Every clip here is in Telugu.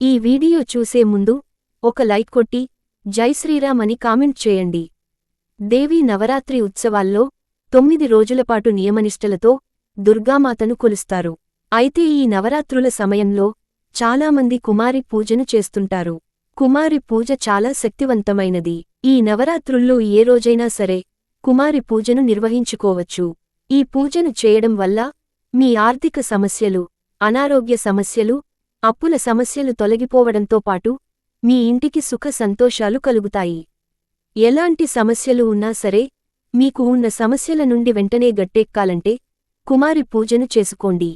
ఈ వీడియో చూసే ముందు ఒక లైక్ కొట్టి జై శ్రీరామ్ అని కామెంట్ చేయండి. దేవీ నవరాత్రి ఉత్సవాల్లో తొమ్మిది రోజులపాటు నియమనిష్టలతో దుర్గామాతను కొలుస్తారు. అయితే ఈ నవరాత్రుల సమయంలో చాలామంది కుమారి పూజను చేస్తుంటారు. కుమారి పూజ చాలా శక్తివంతమైనది. ఈ నవరాత్రుల్లో ఏ రోజైనా సరే కుమారి పూజను నిర్వహించుకోవచ్చు. ఈ పూజను చేయడం వల్ల మీ ఆర్థిక సమస్యలు అనారోగ్య సమస్యలు అప్పుల సమస్యలు తొలగిపోవడంతో పాటు మీ ఇంటికి సుఖ సంతోషాలు కలుగుతాయి. ఎలాంటి సమస్యలు ఉన్నా సరే మీకు ఉన్న సమస్యల నుండి వెంటనే గట్టెక్కాలంటే కుమారి పూజను చేసుకోండి.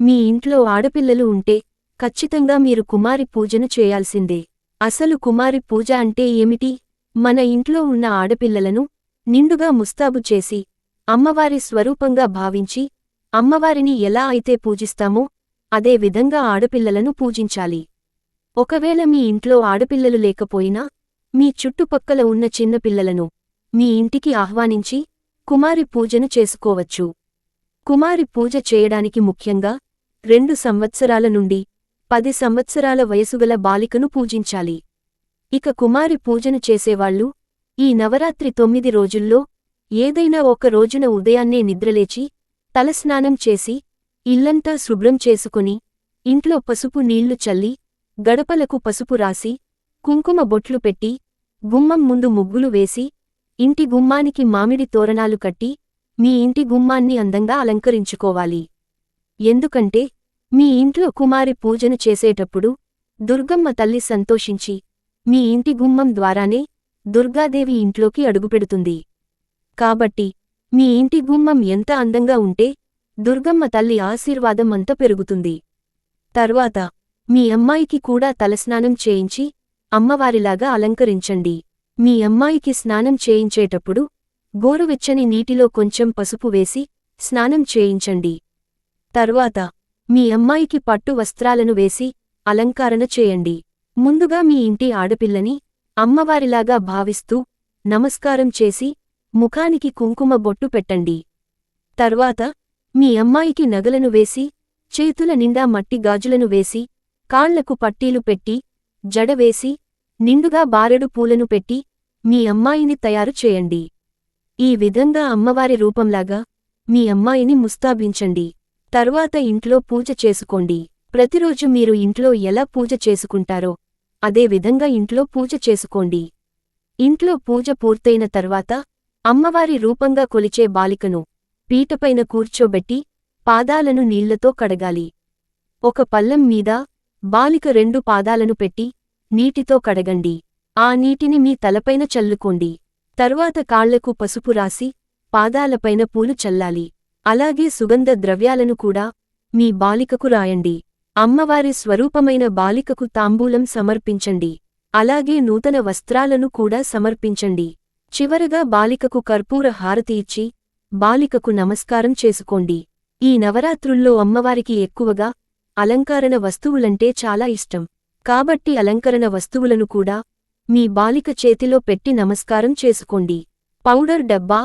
మీ ఇంట్లో ఆడపిల్లలు ఉంటే ఖచ్చితంగా మీరు కుమారి పూజను చేయాల్సిందే. అసలు కుమారి పూజ అంటే ఏమిటి? మన ఇంట్లో ఉన్న ఆడపిల్లలను నిండుగా ముస్తాబు చేసి అమ్మవారి స్వరూపంగా భావించి అమ్మవారిని ఎలా అయితే పూజిస్తామో అదే విధంగా ఆడపిల్లలను పూజించాలి. ఒకవేళ మీ ఇంట్లో ఆడపిల్లలు లేకపోయినా మీ చుట్టుపక్కల ఉన్న చిన్నపిల్లలను మీ ఇంటికి ఆహ్వానించి కుమారి పూజను చేసుకోవచ్చు. కుమారి పూజ చేయడానికి ముఖ్యంగా రెండు సంవత్సరాల నుండి పది సంవత్సరాల వయసుగల బాలికను పూజించాలి. ఇక కుమారి పూజను చేసేవాళ్ళు ఈ నవరాత్రి తొమ్మిది రోజుల్లో ఏదైనా ఒక రోజున ఉదయాన్నే నిద్రలేచి తలస్నానం చేసి ఇల్లంతా శుభ్రం చేసుకుని ఇంట్లో పసుపు నీళ్ళు చల్లి గడపలకు పసుపు రాసి కుంకుమ బొట్లు పెట్టి గుమ్మం ముందు ముగ్గులు వేసి ఇంటి గుమ్మానికి మామిడి తోరణాలు కట్టి మీ ఇంటి గుమ్మాన్ని అందంగా అలంకరించుకోవాలి. ఎందుకంటే మీ ఇంట్లో కుమారి పూజను చేసేటప్పుడు దుర్గమ్మ తల్లి సంతోషించి మీ ఇంటి గుమ్మం ద్వారానే దుర్గాదేవి ఇంట్లోకి అడుగుపెడుతుంది. కాబట్టి మీ ఇంటి గుమ్మం ఎంత అందంగా ఉంటే దుర్గమ్మ తల్లి ఆశీర్వాదం అంత పెరుగుతుంది. తర్వాత మీ అమ్మాయికి కూడా తలస్నానం చేయించి అమ్మవారిలాగా అలంకరించండి. మీ అమ్మాయికి స్నానం చేయించేటప్పుడు గోరువెచ్చని నీటిలో కొంచెం పసుపు వేసి స్నానం చేయించండి. తర్వాత మీ అమ్మాయికి పట్టు వస్త్రాలను వేసి అలంకారణ చేయండి. ముందుగా మీ ఇంటి ఆడపిల్లని అమ్మవారిలాగా భావిస్తూ నమస్కారం చేసి ముఖానికి కుంకుమ బొట్టు పెట్టండి. తర్వాత మీ అమ్మాయికి నగలను వేసి చేతుల నిండా మట్టి గాజులను వేసి కాళ్ళకు పట్టీలు పెట్టి జడవేసి నిండుగా బారెడు పూలను పెట్టి మీ అమ్మాయిని తయారు చేయండి. ఈ విధంగా అమ్మవారి రూపంలాగా మీ అమ్మాయిని ముస్తాబించండి. తరువాత ఇంట్లో పూజ చేసుకోండి. ప్రతిరోజు మీరు ఇంట్లో ఎలా పూజ చేసుకుంటారో అదే విధంగా ఇంట్లో పూజ చేసుకోండి. ఇంట్లో పూజ పూర్తయిన తర్వాత అమ్మవారి రూపంగా కొలిచే బాలికను పీటపైన కూర్చోబెట్టి పాదాలను నీళ్ళతో కడగాలి. ఒక పల్లం మీద బాలిక రెండు పాదాలను పెట్టి నీటితో కడగండి. ఆ నీటిని మీ తలపైన చల్లుకోండి. తరువాత కాళ్ళకు పసుపు రాసి పాదాలపైన పూలు చల్లాలి. అలాగే సుగంధ ద్రవ్యాలను కూడా మీ బాలికకు రాయండి. అమ్మవారి స్వరూపమైన బాలికకు తాంబూలం సమర్పించండి. అలాగే నూతన వస్త్రాలను కూడా సమర్పించండి. చివరగా బాలికకు కర్పూర హారతి ఇచ్చి బాలికకు నమస్కారం చేసుకోండి. ఈ నవరాత్రుల్లో అమ్మవారికి ఎక్కువగా అలంకరణ వస్తువులంటే చాలా ఇష్టం. కాబట్టి అలంకరణ వస్తువులను కూడా మీ బాలిక చేతిలో పెట్టి నమస్కారం చేసుకోండి. పౌడర్ డబ్బా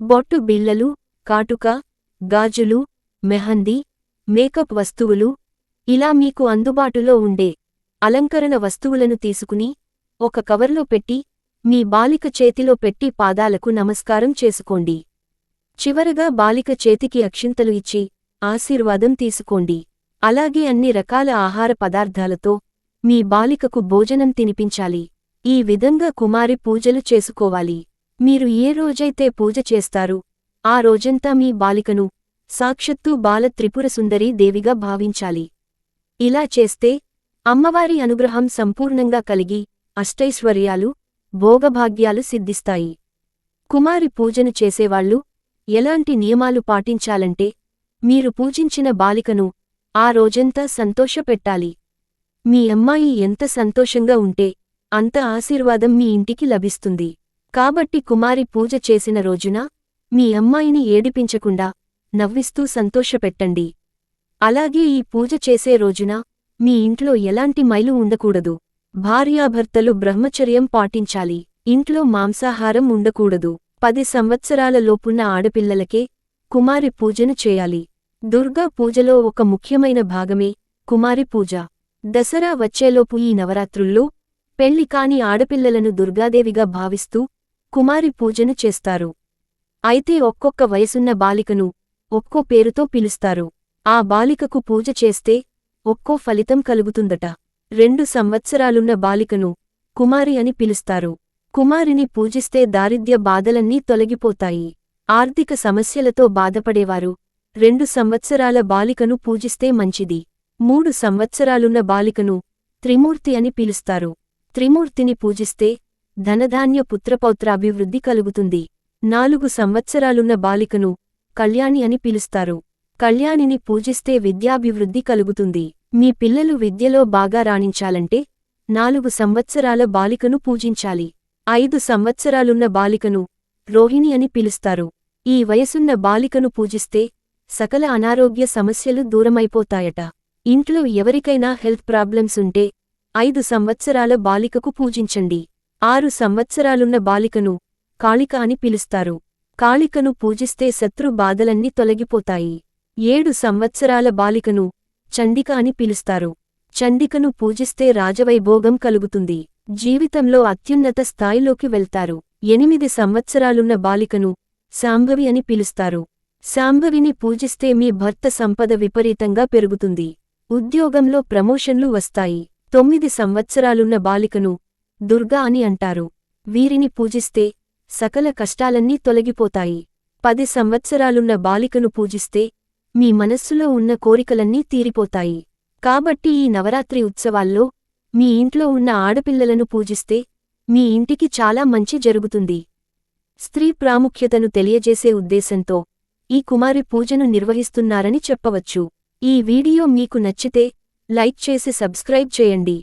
బొట్టు బిళ్ళలు కాటుక గాజులు మెహందీ మేకప్ వస్తువులు ఇలా మీకు అందుబాటులో ఉండే అలంకరణ వస్తువులను తీసుకుని ఒక కవర్లో పెట్టి మీ బాలిక చేతిలో పెట్టి పాదాలకు నమస్కారం చేసుకోండి. చివరగా బాలిక చేతికి అక్షింతలు ఇచ్చి ఆశీర్వాదం తీసుకోండి. అలాగే అన్ని రకాల ఆహార పదార్థాలతో మీ బాలికకు భోజనం తినిపించాలి. ఈ విధంగా కుమారి పూజలు చేసుకోవాలి. మీరు ఏ రోజైతే పూజ చేస్తారు ఆ రోజంతా మీ బాలికను సాక్షత్తు బాల త్రిపుర సుందరీ దేవిగా భావించాలి. ఇలా చేస్తే అమ్మవారి అనుగ్రహం సంపూర్ణంగా కలిగి అష్టైశ్వర్యాలు భోగభాగ్యాలు సిద్ధిస్తాయి. కుమారి పూజను చేసేవాళ్ళు ఎలాంటి నియమాలు పాటించాలంటే మీరు పూజించిన బాలికను ఆ రోజంతా సంతోషపెట్టాలి. మీ అమ్మాయి ఎంత సంతోషంగా ఉంటే అంత ఆశీర్వాదం మీ ఇంటికి లభిస్తుంది. కాబట్టి కుమారి పూజ చేసిన రోజున మీ అమ్మాయిని ఏడిపించకుండా నవ్విస్తూ సంతోషపెట్టండి. అలాగే ఈ పూజ చేసే రోజున మీ ఇంట్లో ఎలాంటి మైలు ఉండకూడదు. భార్యాభర్తలు బ్రహ్మచర్యం పాటించాలి. ఇంట్లో మాంసాహారం ఉండకూడదు. పది సంవత్సరాల లోపున్న ఆడపిల్లలకే కుమారి పూజను చేయాలి. దుర్గా పూజలో ఒక ముఖ్యమైన భాగమే కుమారి పూజ. దసరా వచ్చేలోపు ఈ నవరాత్రుల్లో పెళ్ళి కాని ఆడపిల్లలను దుర్గాదేవిగా భావిస్తూ కుమారి పూజను చేస్తారు. అయితే ఒక్కొక్క వయసున్న బాలికను ఒక్కో పేరుతో పిలుస్తారు. ఆ బాలికకు పూజ చేస్తే ఒక్కో ఫలితం కలుగుతుందట. రెండు సంవత్సరాలున్న బాలికను కుమారి అని పిలుస్తారు. కుమారిని పూజిస్తే దారిద్ర్య బాధలన్నీ తొలగిపోతాయి. ఆర్థిక సమస్యలతో బాధపడేవారు. రెండు సంవత్సరాల బాలికను పూజిస్తే మంచిది. మూడు సంవత్సరాలున్న బాలికను త్రిమూర్తి అని పిలుస్తారు. త్రిమూర్తిని పూజిస్తే ధనధాన్య పుత్రపౌత్రాభివృద్ధి కలుగుతుంది. నాలుగు సంవత్సరాలున్న బాలికను కళ్యాణి అని పిలుస్తారు. కళ్యాణిని పూజిస్తే విద్యాభివృద్ధి కలుగుతుంది. మీ పిల్లలు విద్యలో బాగా రాణించాలంటే నాలుగు సంవత్సరాల బాలికను పూజించాలి. ఐదు సంవత్సరాలున్న బాలికను రోహిణి అని పిలుస్తారు. ఈ వయసున్న బాలికను పూజిస్తే సకల అనారోగ్య సమస్యలు దూరమైపోతాయట. ఇంట్లో ఎవరికైనా హెల్త్ ప్రాబ్లమ్స్ ఉంటే ఐదు సంవత్సరాల బాలికకు పూజించండి. ఆరు సంవత్సరాలున్న బాలికను కాళిక అని పిలుస్తారు. కాళికను పూజిస్తే శత్రు బాధలన్నీ తొలగిపోతాయి. ఏడు సంవత్సరాల బాలికను చండిక అని పిలుస్తారు. చండికను పూజిస్తే రాజవైభోగం కలుగుతుంది. జీవితంలో అత్యున్నత స్థాయిలోకి వెళ్తారు. ఎనిమిది సంవత్సరాలున్న బాలికను శాంభవి అని పిలుస్తారు. శాంభవిని పూజిస్తే మీ భర్త సంపద విపరీతంగా పెరుగుతుంది. ఉద్యోగంలో ప్రమోషన్లు వస్తాయి. తొమ్మిది సంవత్సరాలున్న బాలికను దుర్గా అని అంటారు. వీరిని పూజిస్తే సకల కష్టాలన్నీ తొలగిపోతాయి. పది సంవత్సరాలున్న బాలికను పూజిస్తే మీ మనస్సులో ఉన్న కోరికలన్నీ తీరిపోతాయి. కాబట్టి ఈ నవరాత్రి ఉత్సవాల్లో మీ ఇంట్లో ఉన్న ఆడపిల్లలను పూజిస్తే మీ ఇంటికి చాలా మంచి జరుగుతుంది. స్త్రీ ప్రాముఖ్యతను తెలియజేసే ఉద్దేశంతో ఈ కుమారి పూజను నిర్వహిస్తున్నారని చెప్పవచ్చు. ఈ వీడియో మీకు నచ్చితే లైక్ చేసి సబ్స్క్రైబ్ చేయండి.